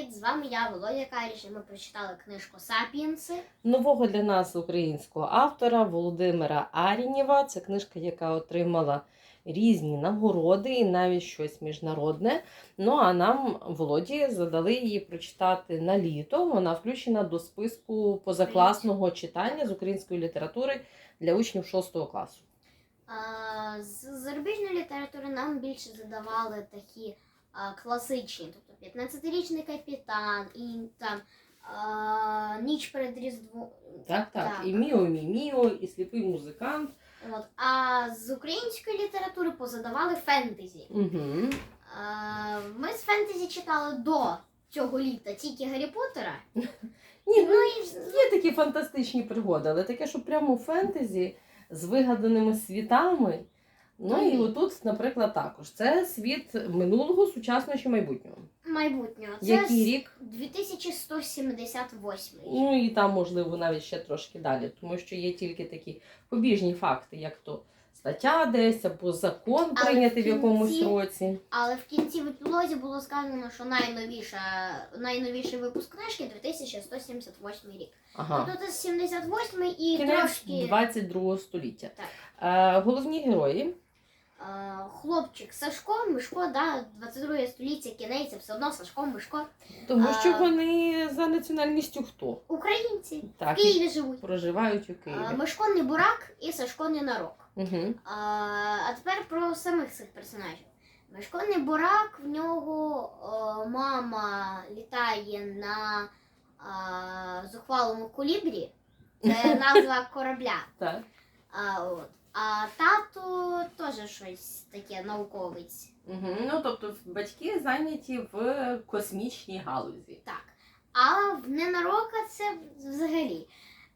Привіт! З вами я, Володя Каріш, і ми прочитали книжку Сапіенси. Нового для нас українського автора Володимира Арінєва. Це книжка, яка отримала різні нагороди і навіть щось міжнародне. Ну а нам Володі задали її прочитати на літо. Вона включена до списку позакласного читання з української літератури для учнів 6 класу. А, з зарубіжної літератури нам більше задавали такі а, класичні, тобто 15-річний капітан і там а, ніч перед Різдвом. Так, так. Так. І Міо, Мі Міо, і сліпий музикант. От. А з української літератури позадавали фентезі. Угу. А, ми з фентезі читали до цього літа тільки Гаррі Поттера. Ні, Ну ну, Є такі фантастичні пригоди, але таке, що прямо фентезі з вигаданими світами. Ну і отут, наприклад, також це світ минулого, сучасного чи майбутнього. майбутнього. Це Який рік? 2178. Ну і там, можливо, навіть ще трошки далі, тому що є тільки такі побіжні факти, як то стаття десь або закон Але прийнятий в в якомусь році. Але в кінці в епілозі було сказано, що найновіша, найновіший випуск книжки 2178 рік. Ага. Тобто це 78 і Кінець трошки 22 століття. Так. Е, головні герої. Е, хлопчик Сашко, Мишко, да, 22 століття, кінець, все одно Сашко, Мишко. Тому А- що вони за національністю хто? Українці в Так, і Києві живуть. проживають у Е, Києві. Мишко не бурак і Сашко не нарок. Угу. А, а тепер про самих цих персонажів. Мишко не бурак, в нього о, мама літає на а, зухвалому колібрі. Це назва корабля. Так. А, от. А тато теж щось таке науковець. Угу. Ну, тобто батьки зайняті в космічній галузі. Так. А в ненарока це взагалі.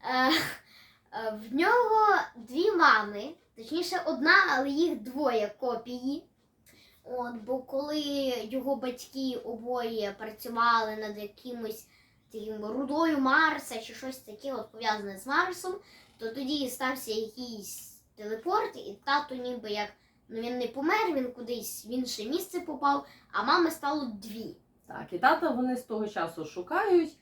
Е, е, в нього дві мами, точніше, одна, але їх двоє копії. От, бо коли його батьки обоє працювали над якимось таким рудою Марса чи щось таке, от пов'язане з Марсом, то тоді стався якийсь телепорт, і тато ніби як ну він не помер, він кудись в інше місце попав, а мами стало дві. Так, і тата вони з того часу шукають.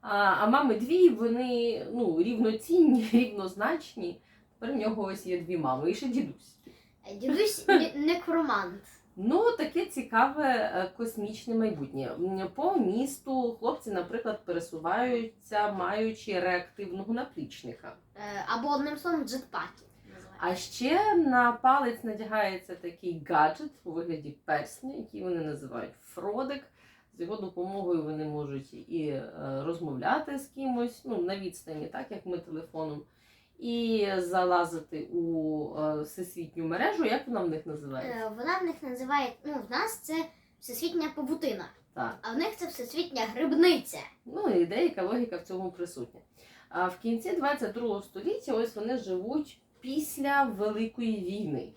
А, а мами дві, вони ну, рівноцінні, рівнозначні. Тепер в нього ось є дві мами і ще дідусь. Е, Дідусь некромант. Ну, таке цікаве е, космічне майбутнє. По місту хлопці, наприклад, пересуваються, маючи реактивного наплічника. Е, Або одним словом джетпаки. А ще на палець надягається такий гаджет у вигляді персня, який вони називають Фродик. З його допомогою вони можуть і е, розмовляти з кимось, ну, на відстані, так як ми телефоном, і залазити у е, всесвітню мережу, як вона в них називається? Е, Вона в них називає, ну, в нас це всесвітня павутина, Так. а в них це всесвітня грибниця. Ну і деяка логіка в цьому присутня. А в кінці 22 століття ось вони живуть після Великої війни.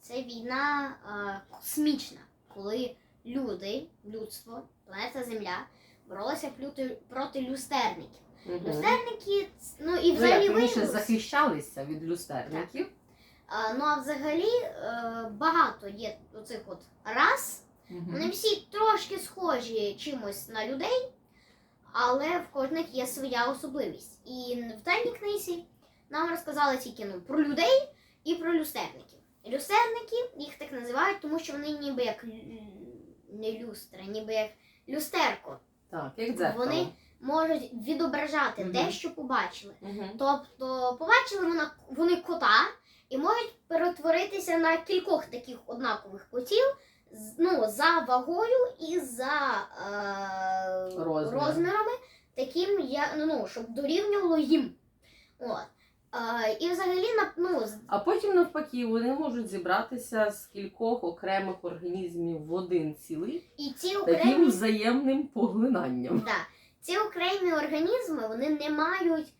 Це війна е, космічна, коли люди, людство, планета Земля боролися плюти- проти люстерників. Мгм. Люстерники, ну і Ну, як взагалі раніше виявилось- захищалися від люстерників. А, ну а взагалі е, багато є оцих от рас. Вони всі трошки схожі чимось на людей, але в кожних є своя особливість. І в тайній книзі нам розказали тільки ну, про людей і про люстерників. Люстерники їх так називають, тому що вони ніби як не люстра, ніби як люстерко. Так, як дзеркало. Вони можуть відображати Мгм. те, що побачили. Мгм. Тобто побачили вона, вони кота і можуть перетворитися на кількох таких однакових котів ну, за вагою і за е, розмірами, таким, я, ну, ну, щоб дорівнювало їм. От. Е, і взагалі ну, А потім, навпаки, вони можуть зібратися з кількох окремих організмів в один цілий і ці таким взаємним поглинанням. да, ці окремі організми вони не мають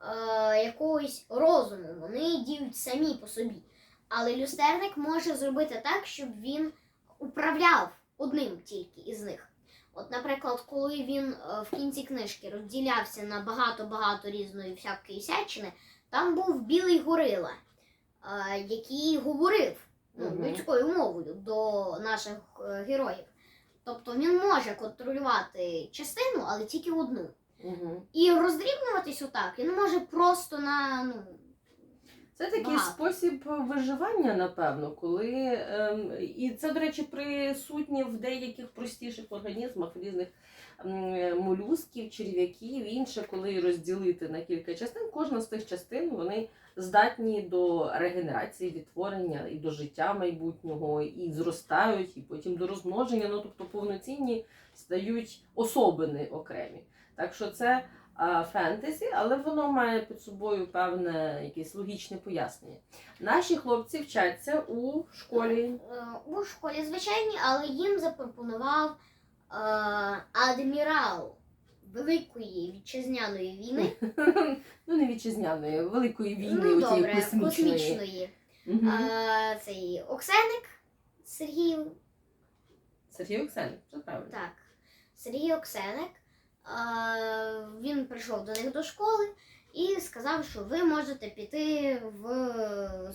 е, якогось розуму, вони діють самі по собі. Але люстерник може зробити так, щоб він управляв одним тільки із них. От, наприклад, коли він е, в кінці книжки розділявся на багато-багато різної всякої сячини, там був білий горила, е, який говорив ну, людською мовою до наших е, героїв. Тобто він може контролювати частину, але тільки одну. Угу. І роздрібнюватись отак він може просто на ну. Це такий Багато. спосіб виживання, напевно, коли ем, і це, до речі, присутнє в деяких простіших організмах різних м, молюсків, черв'яків, інше, коли розділити на кілька частин, кожна з тих частин вони здатні до регенерації, відтворення і до життя майбутнього, і зростають, і потім до розмноження. Ну тобто повноцінні стають особини окремі. Так що це фентезі, але воно має під собою певне якесь логічне пояснення. Наші хлопці вчаться у школі. Е, у школі звичайній, але їм запропонував е, адмірал Великої вітчизняної війни. Ну, не вітчизняної, великої війни, ну, добре, космічної. космічної. Мгм. Е, цей Оксеник Сергій, Сергій Оксен, це правильно. так, Сергій Оксеник. Він прийшов до них до школи і сказав, що ви можете піти в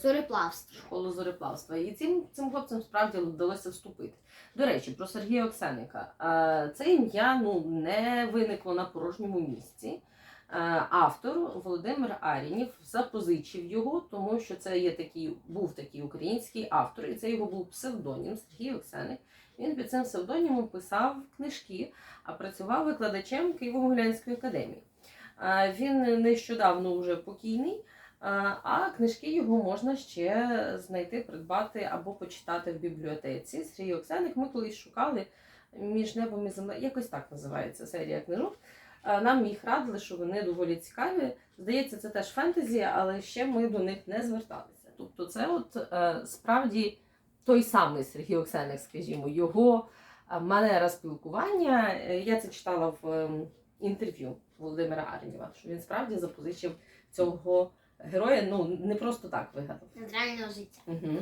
зореплавство. Школу зореплавства. І цим, цим хлопцям справді вдалося вступити. До речі, про Сергія Оксеника. Це ім'я ну, не виникло на порожньому місці. Автор Володимир Арінів запозичив його, тому що це є такий, був такий український автор, і це його був псевдонім Сергій Оксеник. Він під цим псевдонімом писав книжки, а працював викладачем Києво-Могилянської академії. Він нещодавно вже покійний, а, книжки його можна ще знайти, придбати або почитати в бібліотеці. Сергій Оксеник ми колись шукали між небом і землею. Якось так називається серія книжок. Нам їх радили, що вони доволі цікаві. Здається, це теж фентезі, але ще ми до них не зверталися. Тобто, це от е, справді той самий Сергій Оксеник, скажімо, його е, манера спілкування. Е, Я це читала в ем, інтерв'ю Володимира Арнєва, що він справді запозичив цього героя, ну не просто так вигадав. З реального життя. Угу.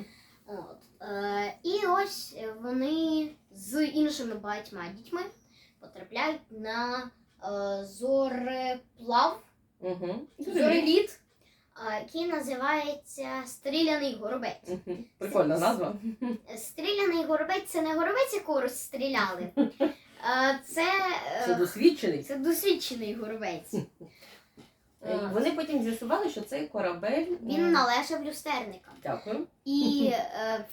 От. Е, і ось вони з іншими багатьма дітьми потрапляють на е, зореплав, Угу. зореліт, який називається Стріляний горобець. Прикольна назва. Стріляний горобець це не горобець, якого розстріляли. Е, це, е, Це досвідчений. це досвідчений горобець. Е, Вони потім з'ясували, що цей корабель. Він належав люстерникам. Дякую. І, е,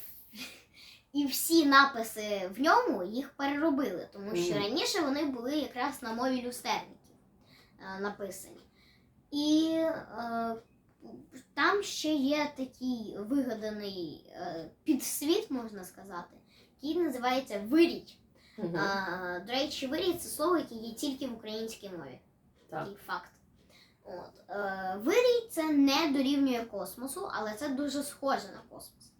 і всі написи в ньому їх переробили, тому що Мгм. раніше вони були якраз на мові люстерників е, написані. І е, там ще є такий вигаданий е, підсвіт, можна сказати, який називається вирій. Угу. До речі, вирій це слово, яке є тільки в українській мові. Так. Такий факт. От. Е, вирій це не дорівнює космосу, але це дуже схоже на космос.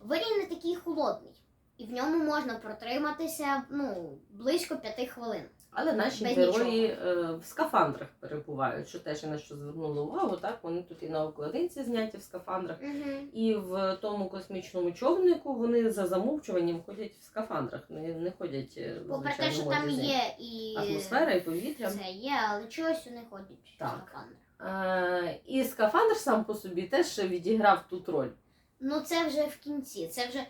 Вирій не такий холодний, і в ньому можна протриматися ну, близько п'яти хвилин. Але наші Без герої е, в скафандрах перебувають, що теж я на що звернула увагу. Так вони тут і на обкладинці зняті в скафандрах. Угу. І в тому космічному човнику вони за замовчуванням ходять в скафандрах, не, не ходять е, в Попри те, що там є і атмосфера і повітря. це є, але чогось вони ходять Так. в скафандрах. Е, і скафандр сам по собі теж відіграв тут роль. Ну це вже в кінці. Це вже,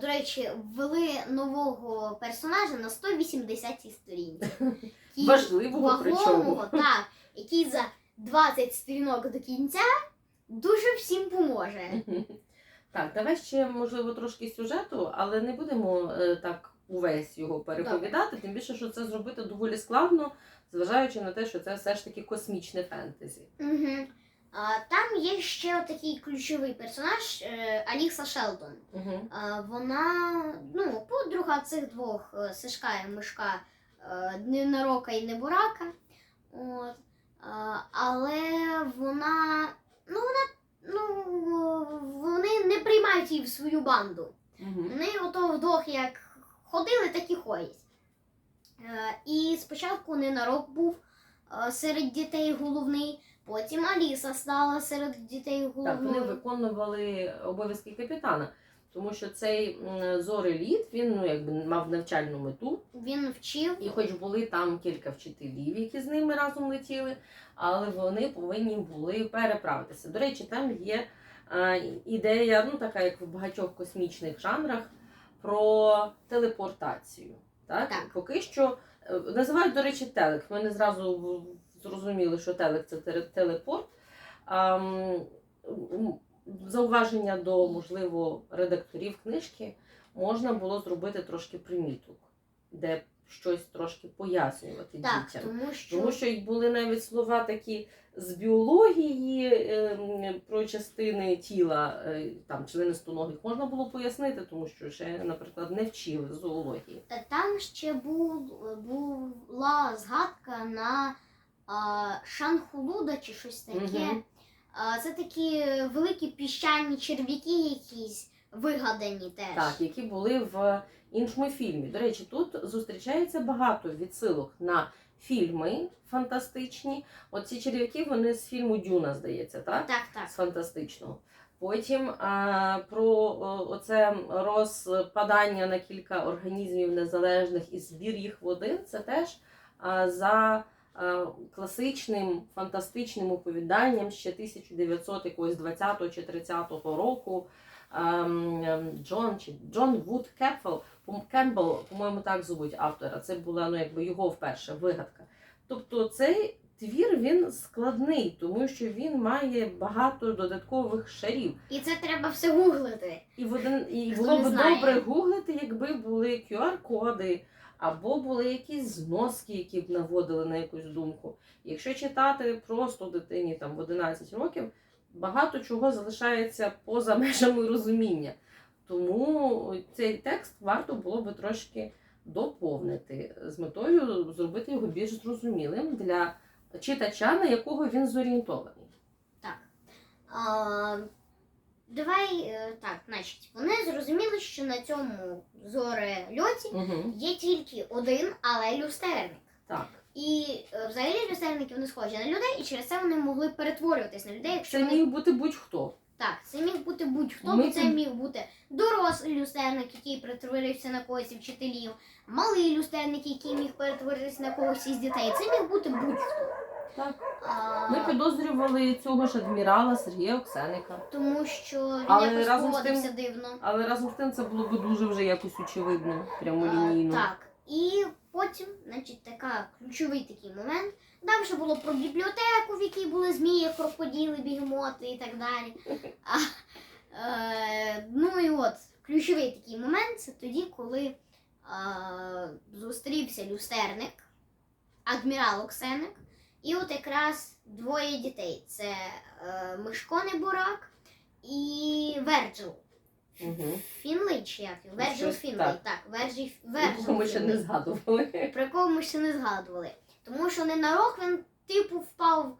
до речі, ввели нового персонажа на 180-й сторінці. Важливого причому. так, який за 20 сторінок до кінця дуже всім поможе. Так, давай ще можливо трошки сюжету, але не будемо е, так увесь його переповідати, тим більше, що це зробити доволі складно, зважаючи на те, що це все ж таки космічне фентезі. Угу. А, там є ще такий ключовий персонаж е, Аліса Шелдон. Угу. А, вона ну, подруга цих двох е, Сишка і Мишка е, Ненорока і Небурака. От. А, але вона. Ну, вона. Ну, вони не приймають її в свою банду. Угу. Вони ото вдвох як ходили, так і ходять. І спочатку Ненарок був серед дітей головний, потім Аліса стала серед дітей Так, вони виконували обов'язки капітана, тому що цей м, зореліт він ну якби мав навчальну мету, Він вчив і хоч були там кілька вчителів, які з ними разом летіли, але вони повинні були переправитися. До речі, там є е, ідея, ну така як в багатьох космічних жанрах, про телепортацію. Так? Так. Поки що е, називають, до речі, телек. Ми не зразу в- зрозуміли, що телек це теле- телепорт. Зауваження до, можливо, редакторів книжки можна було зробити трошки приміток, де щось трошки пояснювати Так, дітям. тому що, Тому що були навіть слова такі з біології ем, про частини тіла, е, там членистоногих, можна було пояснити, тому що ще, наприклад, не вчили зоології. Там ще був, була згадка на Шанхулуда чи щось таке. Це такі великі піщані черв'яки якісь вигадані теж. Так, які були в іншому фільмі. До речі, тут зустрічається багато відсилок на фільми фантастичні. Оці черв'яки вони з фільму Дюна, здається, так? так. так. з фантастичного. Потім а, про оце розпадання на кілька організмів незалежних і збір їх в один, це теж а, за класичним фантастичним оповіданням ще 1900 якогось 20 чи 30 року. ем, ем, Джон чи Джон Вуд Кемпбелл, по- Кемпбелл, по-моєму, так звуть автора. Це була ну, якби його вперше вигадка. Тобто цей твір він складний, тому що він має багато додаткових шарів. І це треба все гуглити. І, в один, і Хто було б добре гуглити, якби були QR-коди, або були якісь зноски, які б наводили на якусь думку. Якщо читати просто дитині там в 11 років, багато чого залишається поза межами розуміння. Тому цей текст варто було би трошки доповнити з метою зробити його більш зрозумілим для читача, на якого він зорієнтований. Так. А, давай е, так, значить, вони зрозуміли, що на цьому зорельоті Угу. є тільки один, але люстерник. Так. І е, взагалі люстерники вони схожі на людей, і через це вони могли перетворюватись на людей, якщо Це вони міг бути будь-хто. Так, це міг бути будь-хто, Ми бо це міг бути дорослий люстерник, який перетворився на когось із вчителів, малий люстерник, який міг перетворитися на когось із дітей. Це міг бути будь-хто. Так. А, Ми підозрювали цього ж адмірала Сергія Оксеника. тому що він Але якось разом з поводився тим- дивно. Але разом з тим це було б дуже вже якось очевидно, А, прямолінійно. так. І потім, значить, така ключовий такий момент. Там ще було про бібліотеку, в якій були змії, крокоділи, бігемоти і так далі. А, е, ну і от ключовий такий момент це тоді, коли е, зустрівся люстерник, адмірал Оксеник, і от якраз двоє дітей: це е, Мишко Небурак і Верджил. Угу. Фінлей чи як? Верджил Щось Фінлей. так. Так, Верджил, Ми ще Фінлей. не згадували. Про якого ми ще не згадували. Тому що ненарок він типу впав.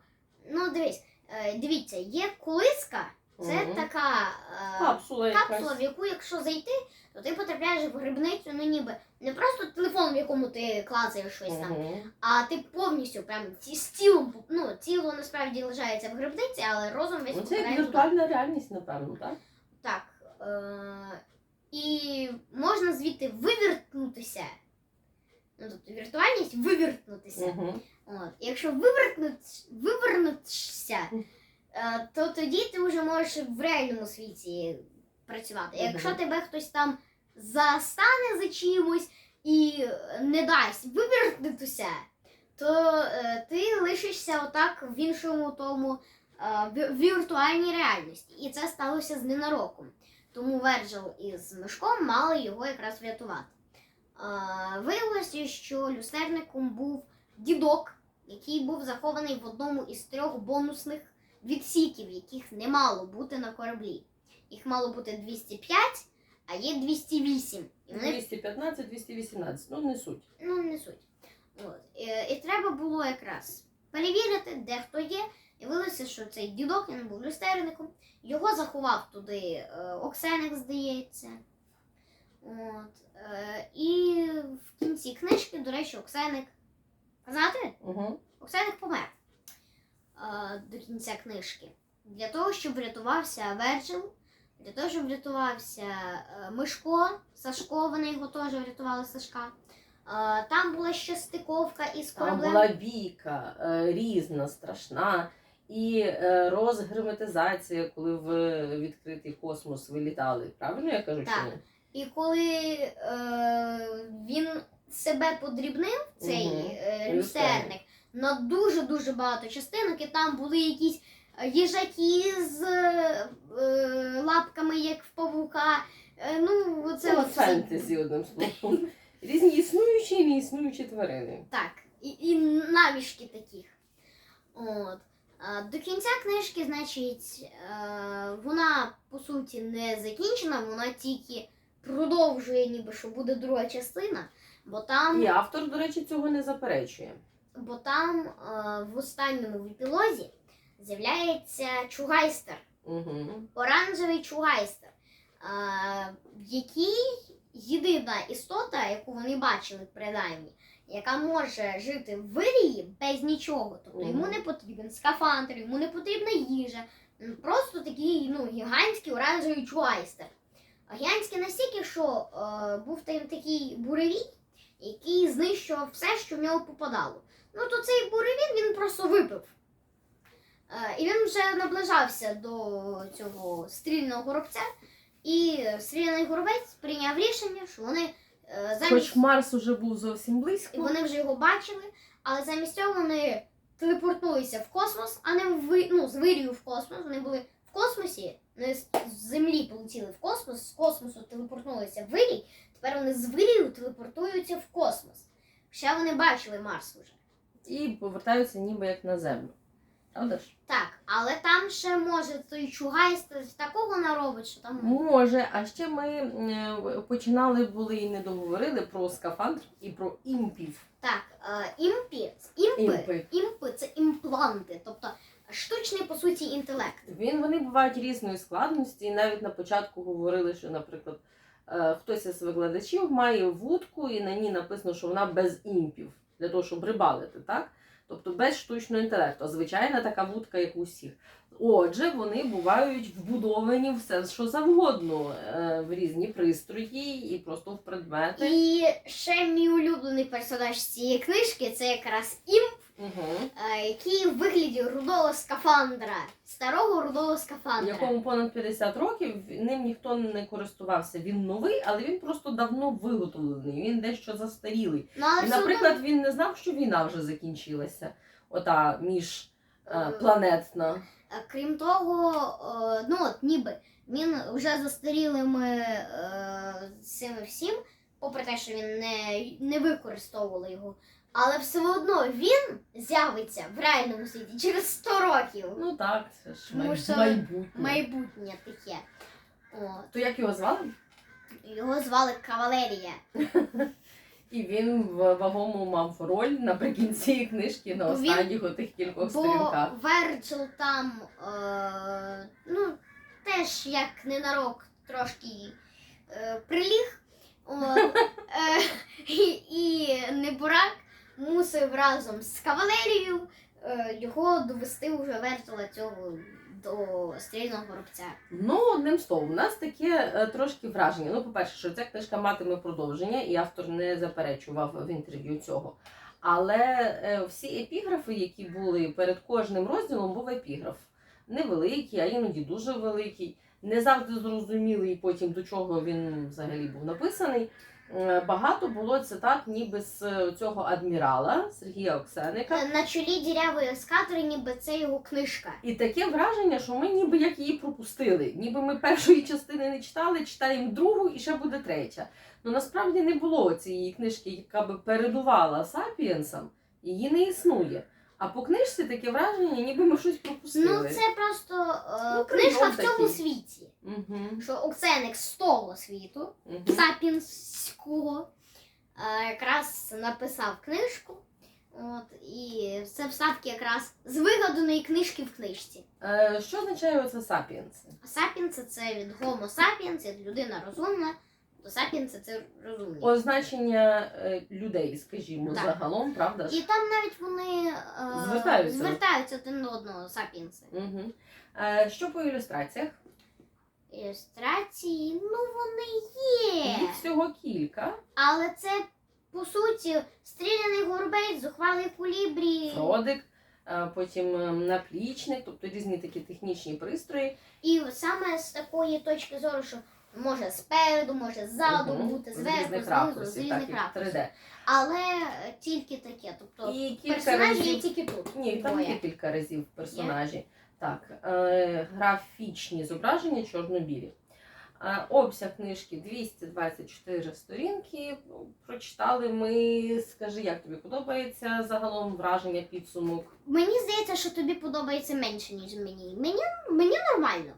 Ну, дивись, е, дивіться, є колиска, це Мгм. така е, Капсула капсула, якась. в яку, якщо зайти, то ти потрапляєш в грибницю, ну ніби не просто телефон, в якому ти клацаєш щось там, Мгм. а ти повністю прям ці- з тілом, ну, тіло насправді лишається в грибниці, але розум весь Ну, це як попадає туди. віртуальна реальність, напевно, так? Так. Е- і можна звідти вивертнутися. Ну, тобто віртуальність вивертнутися. Угу. От. І Якщо вивернуть, вивернутися, то тоді ти вже можеш в реальному світі працювати. Якщо тебе хтось там застане за чимось і не дасть вивернутися, то е, ти лишишся отак в іншому тому е, ві- віртуальній реальності. І це сталося з ненароком. Тому Верджил із Мишком мали його якраз врятувати. Е, виявилося, що люстерником був дідок, який був захований в одному із трьох бонусних відсіків, яких не мало бути на кораблі. Їх мало бути 205, а є 208. І вони 215, 218, ну не суть. ну, не суть. От. І, і треба було якраз перевірити, де хто є. І виявилося, що цей дідок він був люстерником. Його заховав туди е, Оксеник, здається. От. Е, і в кінці книжки, до речі, Оксеник. Казати? Угу. Оксеник помер до кінця книжки. Для того, щоб врятувався Верджил, для того, щоб врятувався е, Мишко, Сашко, вони його теж врятували Сашка. Е, там була ще стиковка із Там кораблем. була бійка е, різна, страшна. І е, розгерметизація, коли в відкритий космос вилітали. Правильно я кажу? Так. Чи ні? І коли е, він себе подрібнив, цей е, Люстерник. На дуже-дуже багато частинок, і там були якісь е, їжаки з е, е, лапками, як в павука. Е, ну, Це це от фентезі одним словом. Різні існуючі і неіснуючі тварини. Так, і, і навішки таких. От. До кінця книжки, значить, е, вона по суті не закінчена, вона тільки продовжує, ніби що буде друга частина, бо там, І автор, до речі, цього не заперечує. Бо там е, в останньому епілозі з'являється чугайстер, Угу. оранжевий чугайстер, е, який єдина істота, яку вони бачили принаймні, яка може жити в вирії без нічого. Тобто йому не потрібен скафандр, йому не потрібна їжа. М, Просто такий ну, гігантський оранжевий чуайстер. Гігантський настільки, що е, був там такий буревій, який знищував все, що в нього попадало. Ну то цей буревій він просто випив. Е, і він вже наближався до цього стрільного горобця, і стріляний горобець прийняв рішення, що вони е, замість Хоч Марс уже був зовсім близько. і вони вже його бачили, але замість цього вони телепортнулися в космос, а не в ну, з вирію в космос. Вони були в космосі, не з землі полетіли в космос, з космосу телепортнулися в вирій. Тепер вони з вирію телепортуються в космос. Хоча вони бачили Марс вже. І повертаються ніби як на землю. Правда ж? Так, але там ще може той чугайстер такого наробить, що там. Може, а ще ми е, починали були і не договорили про скафандр і про імпів. Так, е, імпі, імпи, Імпи. імпи це імпланти, тобто штучний по суті інтелект. Він вони бувають різної складності. Навіть на початку говорили, що, наприклад, е, хтось із викладачів має вудку, і на ній написано, що вона без імпів для того, щоб рибалити, так? Тобто без штучного інтелекту. Звичайна така вудка, як у всіх. Отже, вони бувають вбудовані в все, що завгодно, е, в різні пристрої і просто в предмети. І ще мій улюблений персонаж цієї книжки це якраз імп, Угу. який в вигляді рудого скафандра, старого рудого скафандра. якому понад 50 років, ним ніхто не користувався. Він новий, але він просто давно виготовлений. Він дещо застарілий. Ну, І, все одно наприклад, він не знав, що війна вже закінчилася. Ота між е, планетна. Е, Крім того, е, ну от ніби він вже застарілими е, цим всім, попри те, що він не, не використовували його. Але все одно він з'явиться в реальному світі через 100 років. Ну так, це ж Тому май- що майбутнє. Майбутнє таке. От. То як його звали? Його звали Кавалерія. І він в вагому мав роль наприкінці книжки на Він- останніх отих кількох Бо сторінках. Верджил там, е, ну, теж як ненарок трошки е, приліг. От, е, і, і Небурак мусив разом з кавалерією е, його довести вже Верджила цього до стрільного горобця. Ну, одним словом, у нас таке е, трошки враження. Ну, по-перше, що ця книжка матиме продовження, і автор не заперечував в інтерв'ю цього. Але е, всі епіграфи, які були перед кожним розділом, був епіграф. Невеликий, а іноді дуже великий. Не завжди зрозумілий потім, до чого він взагалі був написаний. Е, Багато було цитат ніби з цього адмірала Сергія Оксеника. Е, На чолі дірявої ескадри, ніби це його книжка. І таке враження, що ми ніби як її пропустили. Ніби ми першої частини не читали, читаємо другу і ще буде третя. Ну насправді не було цієї книжки, яка би передувала сапієнсам, її не існує. А по книжці таке враження, ніби ми щось пропустили. Ну, це просто е, Ну, книжка в цьому такий. світі. Угу. Що Оксеник з того світу, Угу. Сапінського, е, якраз написав книжку. От, і це вставки якраз з вигаданої книжки в книжці. Е, що означає оце сапієнси? А це від Homo sapiens, як людина розумна, то сапіенси це розумні. Означення е, людей, скажімо, Так. загалом, правда І там навіть вони е, Звертаються. звертаються один до одного сапіенси. Угу. Е, що по ілюстраціях? Ілюстрації, ну вони є. Їх всього кілька. Але це по суті стріляний горбець, зухвалий кулібрі. Фродик, е, потім е, наплічник, тобто різні такі технічні пристрої. І саме з такої точки зору, що Може спереду, може ззаду Мгм. бути, з зверху, різних знизу, з ракурсів, різних ракурсів. 3D. Але е, тільки таке. Тобто І кілька персонажі є разів тільки тут. Ні, там двоє. є кілька разів персонажі. Так, е, графічні зображення чорно-білі. Е, обсяг книжки 224 сторінки. Прочитали ми. Скажи, як тобі подобається загалом враження, підсумок? Мені здається, що тобі подобається менше, ніж мені. Мені, мені нормально.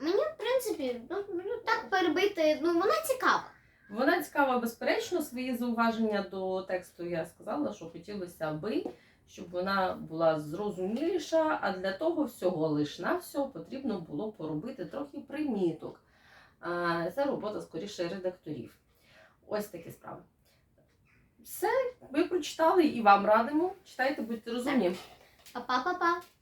Мені, в принципі, ну, ну, так перебити, ну вона цікава. Вона цікава, безперечно, свої зауваження до тексту я сказала, що хотілося би, щоб вона була зрозуміліша, а для того всього лиш на всього потрібно було поробити трохи приміток. А, Це робота скоріше редакторів. Ось такі справи. Все, ви прочитали і вам радимо. Читайте, будьте розумні. Па-па-па-па.